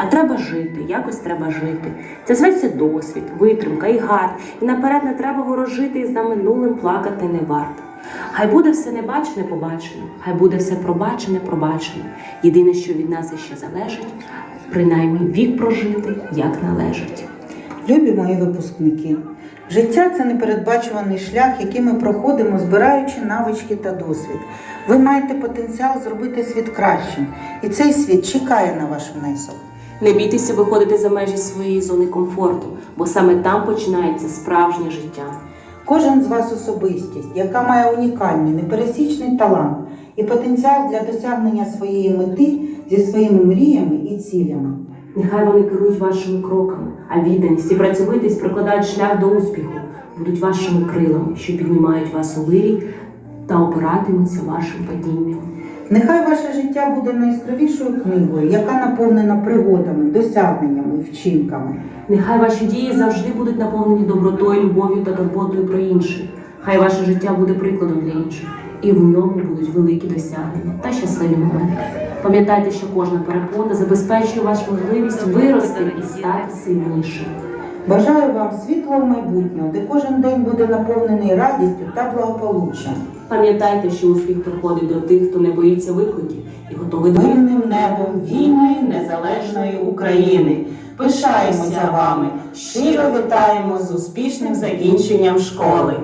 А треба жити, якось треба жити. Це зветься досвід, витримка і гард. І наперед не треба ворожити і за минулим плакати не варто. Хай буде все небачене побачено, хай буде все пробачене пробачено. Єдине, що від нас іще залежить, принаймні вік прожити, як належить. Любі мої випускники, життя це непередбачуваний шлях, який ми проходимо, збираючи навички та досвід. Ви маєте потенціал зробити світ кращим, і цей світ чекає на ваш внесок. Не бійтеся виходити за межі своєї зони комфорту, бо саме там починається справжнє життя. Кожен з вас особистість, яка має унікальний, непересічний талант і потенціал для досягнення своєї мети зі своїми мріями і цілями. Нехай вони керують вашими кроками, а відданість і працьовитість прокладають шлях до успіху, будуть вашими крилами, що піднімають вас у вирій та опиратимуться вашим падінням. Нехай ваше життя буде найяскравішою книгою, яка наповнена пригодами, досягненнями вчинками. Нехай ваші дії завжди будуть наповнені добротою, любов'ю та турботою про інших. Хай ваше життя буде прикладом для інших, і в ньому будуть великі досягнення та щасливі моменти. Пам'ятайте, що кожна перепона забезпечує вашу можливість вирости і стати сильнішим. Бажаю вам світлого майбутнього, де кожен день буде наповнений радістю та благополуччям. Пам'ятайте, що успіх приходить до тих, хто не боїться викликів і готовий до Мирним небом вільної незалежної України. Пишаємося вами, щиро вітаємо з успішним закінченням школи.